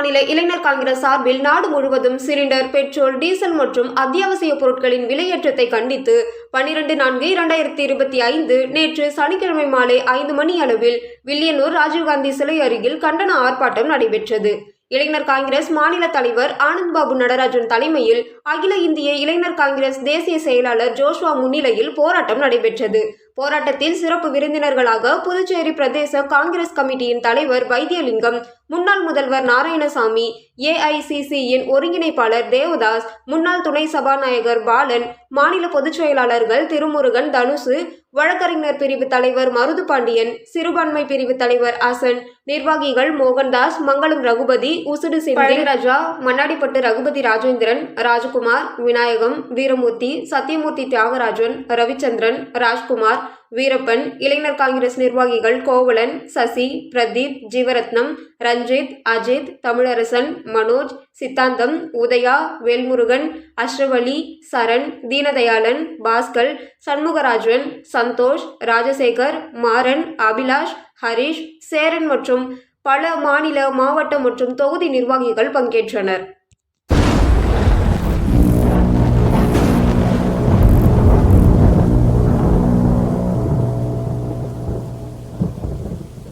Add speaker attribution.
Speaker 1: மாநில இளைஞர் காங்கிரஸ் சார்பில் நாடு முழுவதும் சிலிண்டர் பெட்ரோல் டீசல் மற்றும் அத்தியாவசிய பொருட்களின் விலையேற்றத்தை கண்டித்து பனிரெண்டு நான்கு இரண்டாயிரத்தி இருபத்தி ஐந்து நேற்று சனிக்கிழமை மாலை ஐந்து மணி அளவில் வில்லியனூர் ராஜீவ்காந்தி சிலை அருகில் கண்டன ஆர்ப்பாட்டம் நடைபெற்றது. இளைஞர் காங்கிரஸ் மாநில தலைவர் ஆனந்த் பாபு நடராஜன் தலைமையில் அகில இந்திய இளைஞர் காங்கிரஸ் தேசிய செயலாளர் ஜோஷ்வா முன்னிலையில் போராட்டம் நடைபெற்றது. போராட்டத்தில் சிறப்பு விருந்தினர்களாக புதுச்சேரி பிரதேச காங்கிரஸ் கமிட்டியின் தலைவர் வைத்தியலிங்கம் முன்னாள் முதல்வர் நாராயணசாமி ஏஐசிசியின் ஒருங்கிணைப்பாளர் தேவதாஸ் முன்னாள் துணை சபாநாயகர் பாலன் மாநில பொதுச் செயலாளர்கள் திருமுருகன் தனுசு வழக்கறிஞர் பிரிவு தலைவர் மருது பாண்டியன் சிறுபான்மை பிரிவு தலைவர் அசன் நிர்வாகிகள் மோகன்தாஸ் மங்களம் ரகுபதி உசுடு சிங் ராஜா மண்ணாடிப்பட்டு ரகுபதி ராஜேந்திரன் ராஜகுமார் விநாயகம் வீரமூர்த்தி சத்யமூர்த்தி தியாகராஜன் ரவிச்சந்திரன் ராஜ்குமார் வீரப்பன் இளைஞர் காங்கிரஸ் நிர்வாகிகள் கோவலன் சசி பிரதீப் ஜீவரத்னம் ரஞ்சித் அஜித் தமிழரசன் மனோஜ் சித்தாந்தம் உதயா வேல்முருகன் அஷ்ரவலி சரண் தீனதயாளன் பாஸ்கல் சண்முகராஜன் சந்தோஷ் ராஜசேகர் மாறன் அபிலாஷ் ஹரிஷ் சேரன் மற்றும் பல மாநில மாவட்ட மற்றும் தொகுதி நிர்வாகிகள் பங்கேற்றனர்.